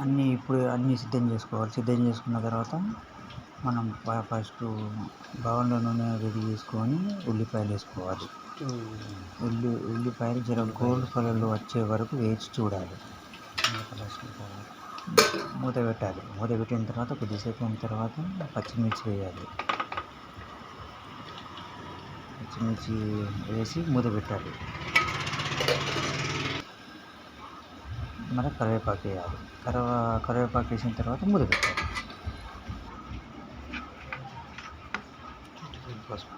అన్నీ ఇప్పుడు అన్నీ సిద్ధం చేసుకోవాలి. సిద్ధం చేసుకున్న తర్వాత మనం ఫస్ట్ బౌల్లో నూనె రెడీ చేసుకొని ఉల్లిపాయలు వేసుకోవాలి. ఉల్లి ఉల్లిపాయలు జర గోల్డ్ కలర్లో వచ్చే వరకు వేచి చూడాలి. మూత పెట్టాలి. మూత పెట్టిన తర్వాత కొద్దిసేపు అయిన తర్వాత పచ్చిమిర్చి వేయాలి. పచ్చిమిర్చి వేసి మూత పెట్టాలి. మరి కరివేపాకు వేయాలి. కరివే కరివేపాకు వేసిన తర్వాత మూత పెట్టాలి.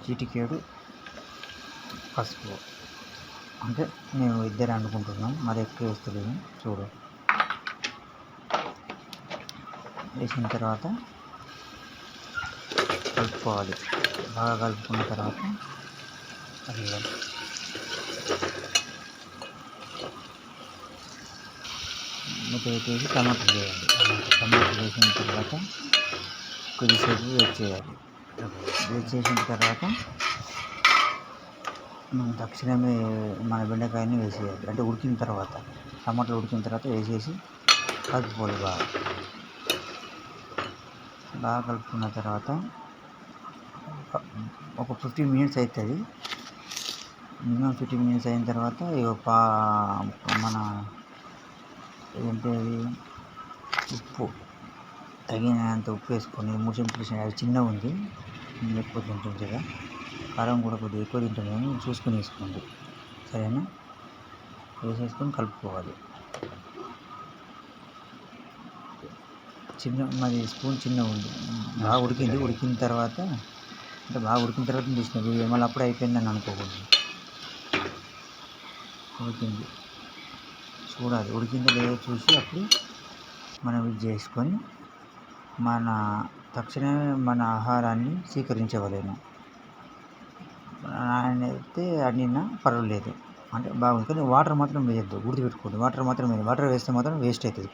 చిటికేడు పసుపు. అంటే మేము ఇద్దరు అనుకుంటున్నాం మరి ఎక్కువ వేస్తలేము చూడు. వేసిన తర్వాత కలుపుకోవాలి. బాగా కలుపుకున్న తర్వాత అల్లం. మూత పెట్టేసి టమాటాలు వేయాలి టమాటాలు వేసిన తర్వాత కొద్దిసేపు వెయిట్ చేయాలి. వెయిట్ చేసిన తర్వాత మనం తక్షణమే మన బెండకాయని వేసేయాలి. అంటే ఉడికిన తర్వాత టమాటాలు ఉడికిన తర్వాత వేసేసి కలుపుకోవాలి బాగా. బాగా కలుపుకున్న తర్వాత ఒక ఫిఫ్టీన్ మినిట్స్ అవుతుంది మినిమం ఫిఫ్టీన్ మినిట్స్ అయిన తర్వాత ఇక పా మన ఏంటి అది? ఉప్పు. తగినంత ఉప్పు వేసుకొని ముడిచింపు పులుసు అది చిన్నగా ఉంది. ఎక్కువ తింటుంది కదా. కారం కూడా కొద్దిగా ఎక్కువ తింటాం కానీ చూసుకొని వేసుకోండి. సరేనా? వేసేసుకొని కలుపుకోవాలి. చిన్న మాది స్పూన్ చిన్నగా ఉంది. బాగా ఉడికింది. ఉడికిన తర్వాత అంటే బాగా ఉడికిన తర్వాత తీసినది మళ్ళీ అప్పుడే అయిపోయిందని అనుకోకూడదు. ఉడికింది. చూడాలి. ఉడికిందో లేదో చూసి అప్పుడు మనం ఇది చేసుకొని మన తక్షణమే మన ఆహారాన్ని స్వీకరించవలేను అయితే అడిగినా పర్వాలేదు. అంటే బాగుంది. కానీ వాటర్ మాత్రం వేయద్దు. గుర్తుపెట్టుకోండి. వాటర్ మాత్రం వేయాలి వాటర్ వేస్తే మాత్రం వేస్ట్ అవుతుంది.